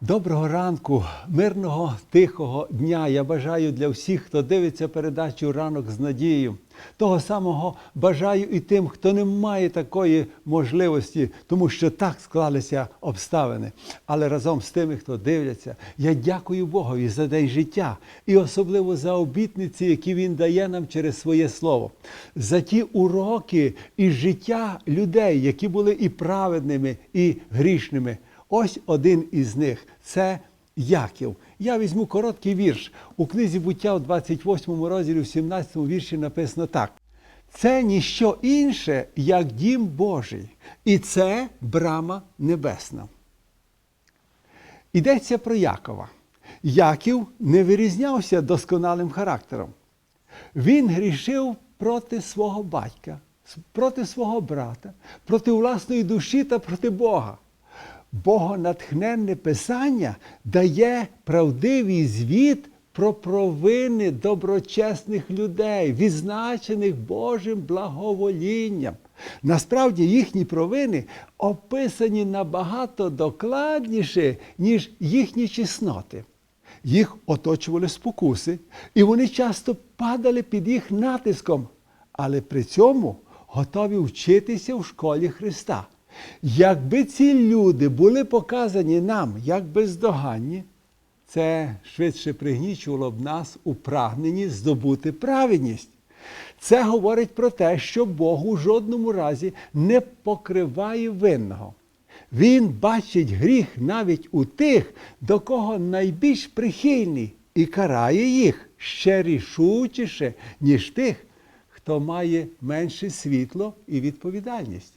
Доброго ранку, мирного, тихого дня. Я бажаю для всіх, хто дивиться передачу ранок з надією. Того самого бажаю і тим, хто не має такої можливості, тому що так склалися обставини. Але разом з тими, хто дивляться, я дякую Богові за день життя і особливо за обітниці, які Він дає нам через своє слово, за ті уроки із життя людей, які були і праведними, і грішними. Ось один із них це Яків. Я візьму короткий вірш. У книзі буття у 28 розділі, в 17 вірші написано так. Це ніщо інше, як дім Божий, і це брама небесна. Йдеться про Якова. Яків не вирізнявся досконалим характером. Він грішив проти свого батька, проти свого брата, проти власної душі та проти Бога. Богонатхненне Писання дає правдивий звіт про провини доброчесних людей, відзначених Божим благоволінням. Насправді їхні провини описані набагато докладніше, ніж їхні чесноти. Їх оточували спокуси, і вони часто падали під їх натиском, але при цьому готові вчитися в школі Христа. Якби ці люди були показані нам як бездоганні, це швидше пригнічувало б нас у прагненні здобути праведність. Це говорить про те, що Бог у жодному разі не покриває винного. Він бачить гріх навіть у тих, до кого найбільш прихильний, і карає їх ще рішучіше, ніж тих, хто має менше світло і відповідальність.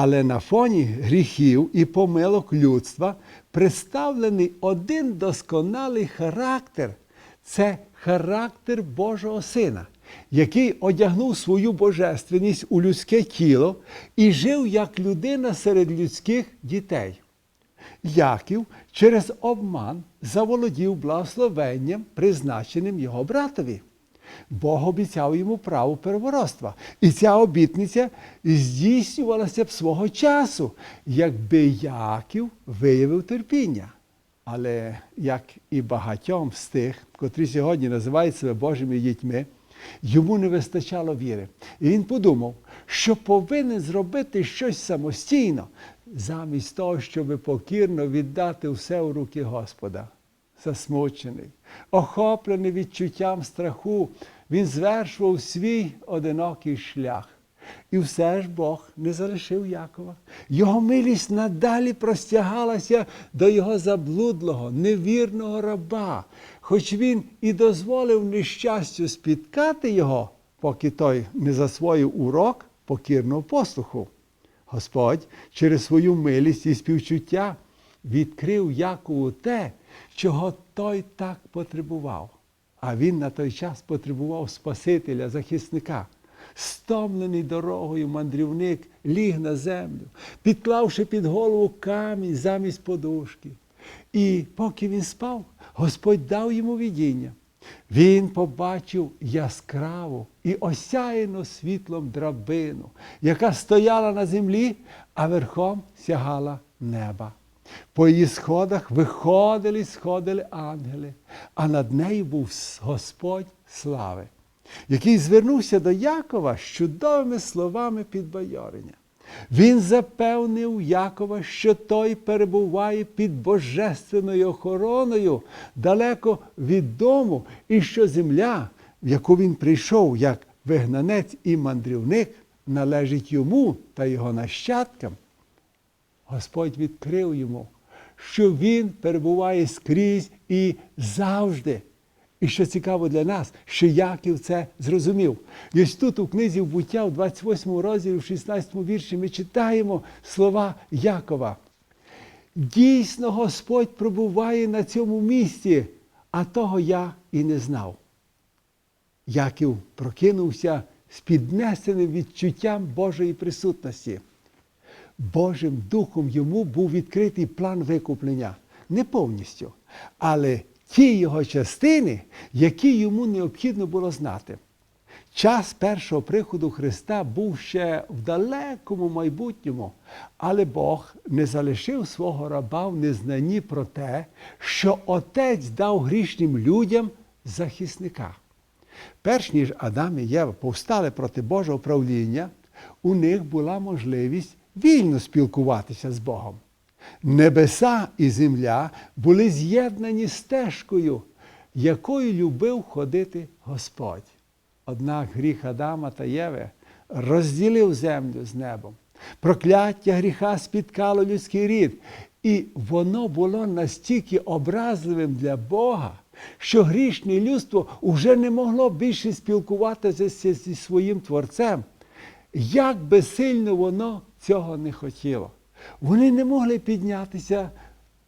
Але на фоні гріхів і помилок людства представлений один досконалий характер це характер Божого Сина, який одягнув свою божественність у людське тіло і жив як людина серед людських дітей. Яків через обман заволодів благословенням, призначеним його братові. Бог обіцяв йому право первородства. І ця обітниця здійснювалася б свого часу, якби Яків виявив терпіння. Але як і багатьом з тих, котрі сьогодні називають себе Божими дітьми, йому не вистачало віри. І він подумав, що повинен зробити щось самостійно, замість того, щоб покірно віддати все у руки Господа засмучений, охоплений відчуттям страху, він звершував свій одинокий шлях. І все ж Бог не залишив Якова. Його милість надалі простягалася до його заблудлого, невірного раба, хоч він і дозволив нещастю спіткати його, поки той не засвоїв урок покірного послуху. Господь через свою милість і співчуття відкрив Якову те, чого той так потребував. А він на той час потребував Спасителя, захисника. Стомлений дорогою мандрівник ліг на землю, підклавши під голову камінь замість подушки. І поки він спав, Господь дав йому видіння. Він побачив яскраву і осяяну світлом драбину, яка стояла на землі, а верхом сягала неба. По її сходах виходили, сходили ангели, а над нею був Господь слави, який звернувся до Якова з чудовими словами підбайорення. Він запевнив Якова, що той перебуває під божественною охороною далеко від дому, і що земля, в яку він прийшов як вигнанець і мандрівник, належить йому та його нащадкам. Господь відкрив йому, що він перебуває скрізь і завжди. І що цікаво для нас, що Яків це зрозумів. І ось тут у книзі «Буття» у 28 розділі, в 16 вірші, ми читаємо слова Якова. Дійсно, Господь пробуває на цьому місці, а того я і не знав. Яків прокинувся з піднесеним відчуттям Божої присутності. Божим Духом йому був відкритий план викуплення. Не повністю, але ті його частини, які йому необхідно було знати. Час першого приходу Христа був ще в далекому майбутньому, але Бог не залишив свого раба в незнанні про те, що Отець дав грішним людям захисника. Перш ніж Адам і Єва повстали проти Божого правління, у них була можливість вільно спілкуватися з Богом. Небеса і земля були з'єднані стежкою, якою любив ходити Господь. Однак гріх Адама та Єви розділив землю з небом. Прокляття гріха спіткало людський рід, і воно було настільки образливим для Бога, що грішне людство вже не могло більше спілкуватися зі своїм Творцем. Як би сильно воно цього не хотіло. Вони не могли піднятися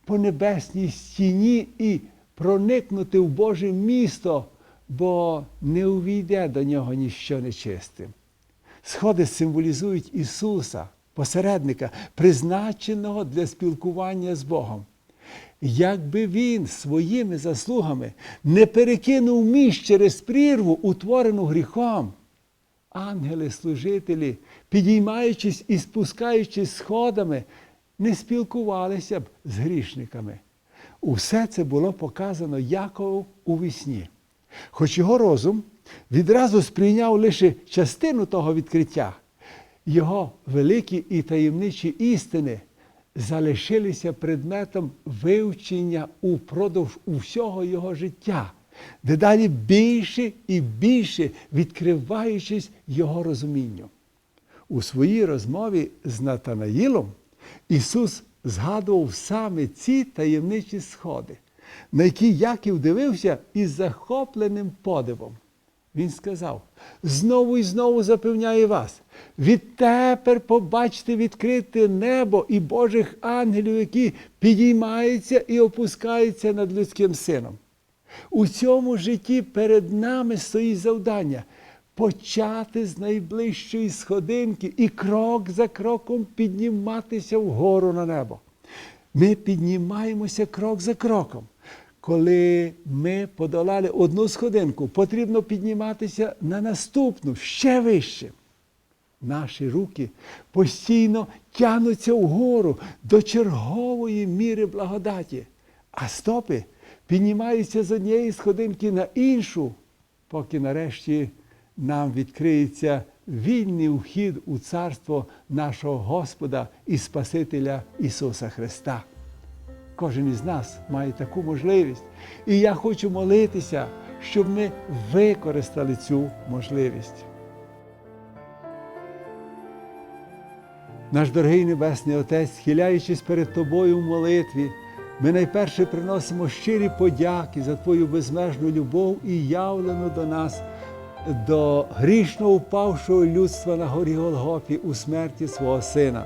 по небесній стіні і проникнути в Боже місто, бо не увійде до нього ніщо нечистим. Сходи символізують Ісуса, посередника, призначеного для спілкування з Богом. Якби він своїми заслугами не перекинув між через прірву, утворену гріхом, ангели-служителі, підіймаючись і спускаючись сходами, не спілкувалися б з грішниками. Усе це було показано Якову у вісні. Хоч його розум відразу сприйняв лише частину того відкриття, його великі і таємничі істини залишилися предметом вивчення упродовж усього його життя, дедалі більше і більше відкриваючись його розумінню. У своїй розмові з Натанаїлом Ісус згадував саме ці таємничі сходи, на які Яків дивився із захопленим подивом. Він сказав: знову і знову запевняю вас, відтепер побачите відкрите небо і Божих ангелів, які підіймаються і опускаються над людським сином. У цьому житті перед нами стоїть завдання почати з найближчої сходинки і крок за кроком підніматися вгору на небо. Ми піднімаємося крок за кроком. Коли ми подолали одну сходинку, потрібно підніматися на наступну ще вище. Наші руки постійно тягнуться вгору до чергової міри благодаті, а стопи піднімаються з однієї сходинки на іншу, поки нарешті нам відкриється вільний вхід у царство нашого Господа і Спасителя Ісуса Христа. Кожен із нас має таку можливість. І я хочу молитися, щоб ми використали цю можливість. Наш дорогий Небесний Отець, схиляючись перед Тобою в молитві, ми найперше приносимо щирі подяки за Твою безмежну любов і явлену до нас, до грішно упавшого людства на горі Голгофі у смерті свого Сина.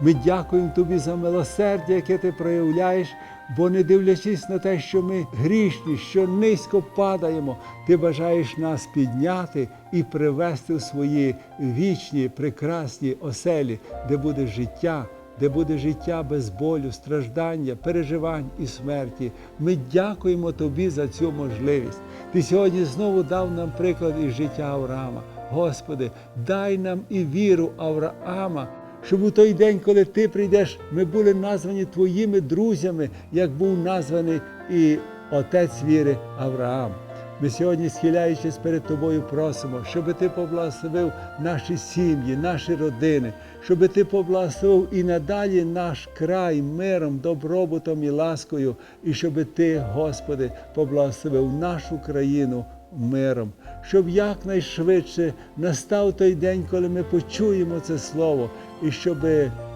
Ми дякуємо Тобі за милосердя, яке ти проявляєш, бо не дивлячись на те, що ми грішні, що низько падаємо, ти бажаєш нас підняти і привести в свої вічні, прекрасні оселі, де буде життя, де буде життя без болю, страждання, переживань і смерті. Ми дякуємо Тобі за цю можливість. Ти сьогодні знову дав нам приклад із життя Авраама. Господи, дай нам і віру Авраама щоб у той день, коли ти прийдеш, ми були названі твоїми друзями, як був названий і отець віри Авраам. Ми сьогодні, схиляючись перед тобою, просимо, щоб ти поблагословив наші сім'ї, наші родини, щоб ти поблагословив і надалі наш край миром, добробутом і ласкою, і щоб ти, Господи, поблагословив нашу країну миром, щоб якнайшвидше настав той день, коли ми почуємо це слово, і щоб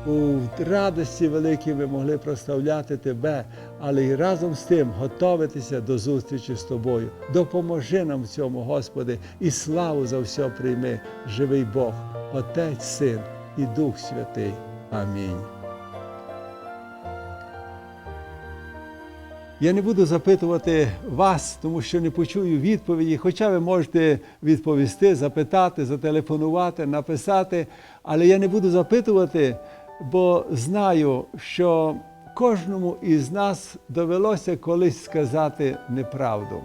у радості великій ми могли прославляти Тебе, але й разом з тим готуватися до зустрічі з Тобою. Допоможи нам в цьому, Господи, і славу за все прийми, живий Бог, Отець, Син і Дух Святий. Амінь. Я не буду запитувати вас, тому що не почую відповіді, хоча ви можете відповісти, запитати, зателефонувати, написати. Але я не буду запитувати, бо знаю, що кожному із нас довелося колись сказати неправду.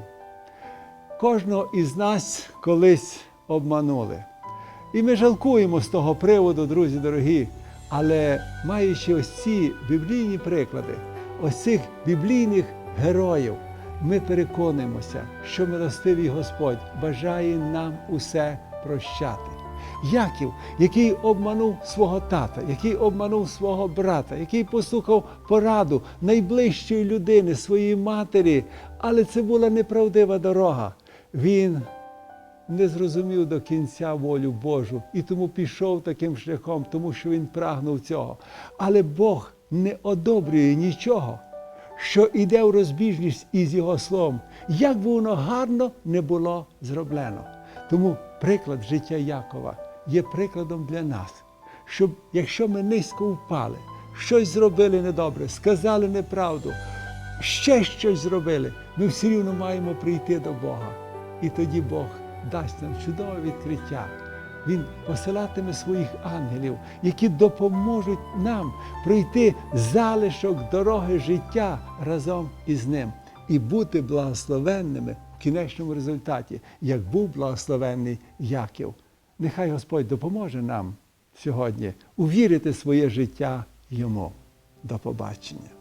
Кожного із нас колись обманули. І ми жалкуємо з того приводу, друзі дорогі. Але маючи ось ці біблійні приклади, ось цих біблійних героїв, ми переконуємося, що милостивий Господь бажає нам усе прощати. Яків, який обманув свого тата, який обманув свого брата, який послухав пораду найближчої людини, своєї матері, але це була неправдива дорога. Він не зрозумів до кінця волю Божу і тому пішов таким шляхом, тому що він прагнув цього. Але Бог не одобрює нічого, що йде в розбіжність із Його словом, як би воно гарно не було зроблено. Тому приклад життя Якова є прикладом для нас, щоб якщо ми низько впали, щось зробили недобре, сказали неправду, ще щось зробили, ми все рівно маємо прийти до Бога. І тоді Бог дасть нам чудове відкриття. Він посилатиме своїх ангелів, які допоможуть нам пройти залишок дороги життя разом із ним і бути благословенними в кінечному результаті, як був благословенний Яків. Нехай Господь допоможе нам сьогодні увірити своє життя йому. До побачення.